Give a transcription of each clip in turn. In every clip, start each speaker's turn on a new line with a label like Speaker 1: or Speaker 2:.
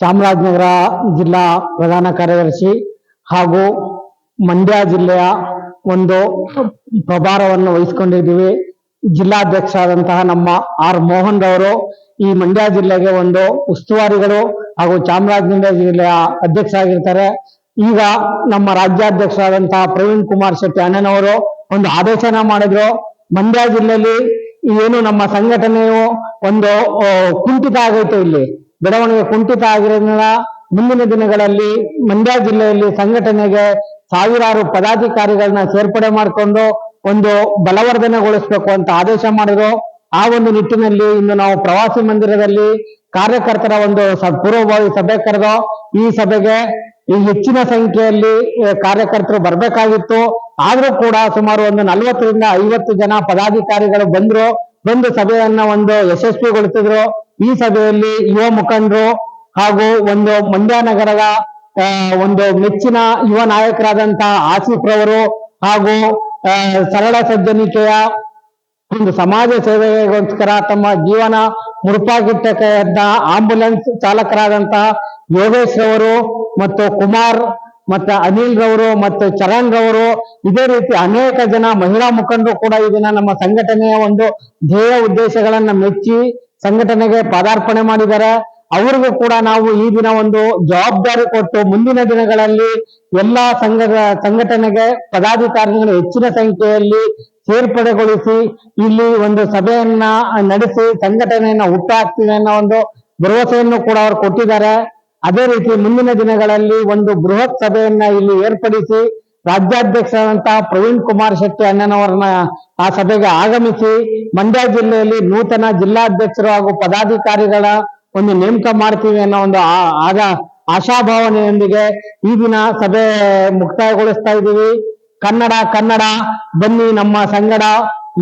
Speaker 1: ಚಾಮರಾಜನಗರ ಜಿಲ್ಲಾ ಪ್ರಧಾನ ಕಾರ್ಯದರ್ಶಿ ಹಾಗೂ ಮಂಡ್ಯ ಜಿಲ್ಲೆಯ ಒಂದು ಪ್ರಭಾರವನ್ನು ವಹಿಸಿಕೊಂಡಿದ್ದೀವಿ. ಜಿಲ್ಲಾಧ್ಯಕ್ಷರಾದಂತಹ ನಮ್ಮ ಆರ್ ಮೋಹನ್ ರವರು ಈ ಮಂಡ್ಯ ಜಿಲ್ಲೆಗೆ ಒಂದು ಉಸ್ತುವಾರಿಗಳು ಹಾಗೂ ಚಾಮರಾಜನಗರ ಜಿಲ್ಲೆಯ ಅಧ್ಯಕ್ಷ ಆಗಿರ್ತಾರೆ ಈಗ ನಮ್ಮ ರಾಜ್ಯಾಧ್ಯಕ್ಷರಾದಂತಹ ಪ್ರವೀಣ್ ಕುಮಾರ್ ಶೆಟ್ಟಿ ಅಣ್ಣನವರು ಒಂದು ಆದೇಶನ ಮಾಡಿದ್ರು. ಮಂಡ್ಯ ಜಿಲ್ಲೆಯಲ್ಲಿ ಏನು ನಮ್ಮ ಸಂಘಟನೆಯು ಒಂದು ಕುಂಠಿತ ಆಗೈತೆ ಇಲ್ಲಿ. ಬೆಳವಣಿಗೆ ಕುಂಠಿತ ಆಗಿರೋದ್ರಿಂದ ಮುಂದಿನ ದಿನಗಳಲ್ಲಿ ಮಂಡ್ಯ ಜಿಲ್ಲೆಯಲ್ಲಿ ಸಂಘಟನೆಗೆ ಸಾವಿರಾರು ಪದಾಧಿಕಾರಿಗಳನ್ನ ಸೇರ್ಪಡೆ ಮಾಡಿಕೊಂಡು ಒಂದು ಬಲವರ್ಧನೆಗೊಳಿಸಬೇಕು ಅಂತ ಆದೇಶ ಮಾಡಿದ್ರು. ಆ ಒಂದು ನಿಟ್ಟಿನಲ್ಲಿ ಇಂದು ನಾವು ಪ್ರವಾಸಿ ಮಂದಿರದಲ್ಲಿ ಕಾರ್ಯಕರ್ತರ ಒಂದು ಪೂರ್ವಭಾವಿ ಸಭೆ ಕರೆದು ಈ ಸಭೆಗೆ ಈ ಹೆಚ್ಚಿನ ಸಂಖ್ಯೆಯಲ್ಲಿ ಕಾರ್ಯಕರ್ತರು ಬರಬೇಕಾಗಿತ್ತು. ಆದ್ರೂ ಕೂಡ ಸುಮಾರು ಒಂದು ನಲವತ್ತರಿಂದ ಐವತ್ತು ಜನ ಪದಾಧಿಕಾರಿಗಳು ಬಂದ್ರು. ಬಂದು ಸಭೆಯನ್ನ ಒಂದು ಯಶಸ್ವಿಗೊಳಿಸಿದ್ರು. ಈ ಸಭೆಯಲ್ಲಿ ಯುವ ಮುಖಂಡರು ಹಾಗೂ ಒಂದು ಮಂಡ್ಯ ನಗರದ ಒಂದು ಮೆಚ್ಚಿನ ಯುವ ನಾಯಕರಾದಂತಹ ಆಸಿಫ್ ರವರು ಹಾಗೂ ಸರಳ ಸಜ್ಜನಿಕೆಯ ಒಂದು ಸಮಾಜ ಸೇವೆಗೋಸ್ಕರ ತಮ್ಮ ಜೀವನ ಮುರುಪಾಗಿಟ್ಟ ಆಂಬುಲೆನ್ಸ್ ಚಾಲಕರಾದಂತಹ ಯೋಗೇಶ್ ರವರು ಮತ್ತು ಕುಮಾರ್ ಮತ್ತೆ ಅನಿಲ್ ರವರು ಮತ್ತು ಚರಣ್ ರವರು, ಇದೇ ರೀತಿ ಅನೇಕ ಜನ ಮಹಿಳಾ ಮುಖಂಡರು ಕೂಡ ಇದನ್ನ ದಿನ ನಮ್ಮ ಸಂಘಟನೆಯ ಒಂದು ಧ್ಯೇಯ ಉದ್ದೇಶಗಳನ್ನ ಮೆಚ್ಚಿ ಸಂಘಟನೆಗೆ ಪದಾರ್ಪಣೆ ಮಾಡಿದ್ದಾರೆ ಅವರಿಗೂ ಕೂಡ ನಾವು ಈ ದಿನ ಒಂದು ಜವಾಬ್ದಾರಿ ಕೊಟ್ಟು ಮುಂದಿನ ದಿನಗಳಲ್ಲಿ ಎಲ್ಲಾ ಸಂಘದ ಸಂಘಟನೆಗೆ ಪದಾಧಿಕಾರಿಗಳು ಹೆಚ್ಚಿನ ಸಂಖ್ಯೆಯಲ್ಲಿ ಸೇರ್ಪಡೆಗೊಳಿಸಿ ಇಲ್ಲಿ ಒಂದು ಸಭೆಯನ್ನ ನಡೆಸಿ ಸಂಘಟನೆಯನ್ನ ಹುಟ್ಟುಹಾಕ್ತೀವಿ ಅನ್ನೋ ಒಂದು ಭರವಸೆಯನ್ನು ಕೂಡ ಅವರು ಕೊಟ್ಟಿದ್ದಾರೆ. ಅದೇ ರೀತಿ ಮುಂದಿನ ದಿನಗಳಲ್ಲಿ ಒಂದು ಬೃಹತ್ ಸಭೆಯನ್ನ ಇಲ್ಲಿ ಏರ್ಪಡಿಸಿ ರಾಜ್ಯಾಧ್ಯಕ್ಷರಾದಂತಹ ಪ್ರವೀಣ್ ಕುಮಾರ್ ಶೆಟ್ಟಿ ಅಣ್ಣನವರನ್ನ ಆ ಸಭೆಗೆ ಆಗಮಿಸಿ ಮಂಡ್ಯ ಜಿಲ್ಲೆಯಲ್ಲಿ ನೂತನ ಜಿಲ್ಲಾಧ್ಯಕ್ಷರು ಹಾಗೂ ಪದಾಧಿಕಾರಿಗಳ ಒಂದು ನೇಮಕ ಮಾಡ್ತೀವಿ ಅನ್ನೋ ಒಂದು ಆಗ ಆಶಾಭಾವನೆಯೊಂದಿಗೆ ಈ ದಿನ ಸಭೆ ಮುಕ್ತಾಯಗೊಳಿಸ್ತಾ ಇದ್ದೀವಿ. ಕನ್ನಡ ಕನ್ನಡ, ಬನ್ನಿ ನಮ್ಮ ಸಂಗಡ.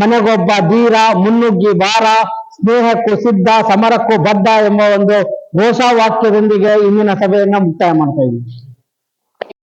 Speaker 1: ಮನೆಗೊಬ್ಬ ಧೀರ, ಮುನ್ನುಗ್ಗಿ ಬಾರ, ಸ್ನೇಹಕ್ಕೂ ಸಿದ್ಧ, ಸಮರಕ್ಕೂ ಬದ್ಧ ಎಂಬ ಒಂದು ಘೋಷವಾಕ್ಯದೊಂದಿಗೆ ಇಂದಿನ ಸಭೆಯನ್ನ ಮುಕ್ತಾಯ ಮಾಡ್ತಾ ಇದ್ದೀವಿ.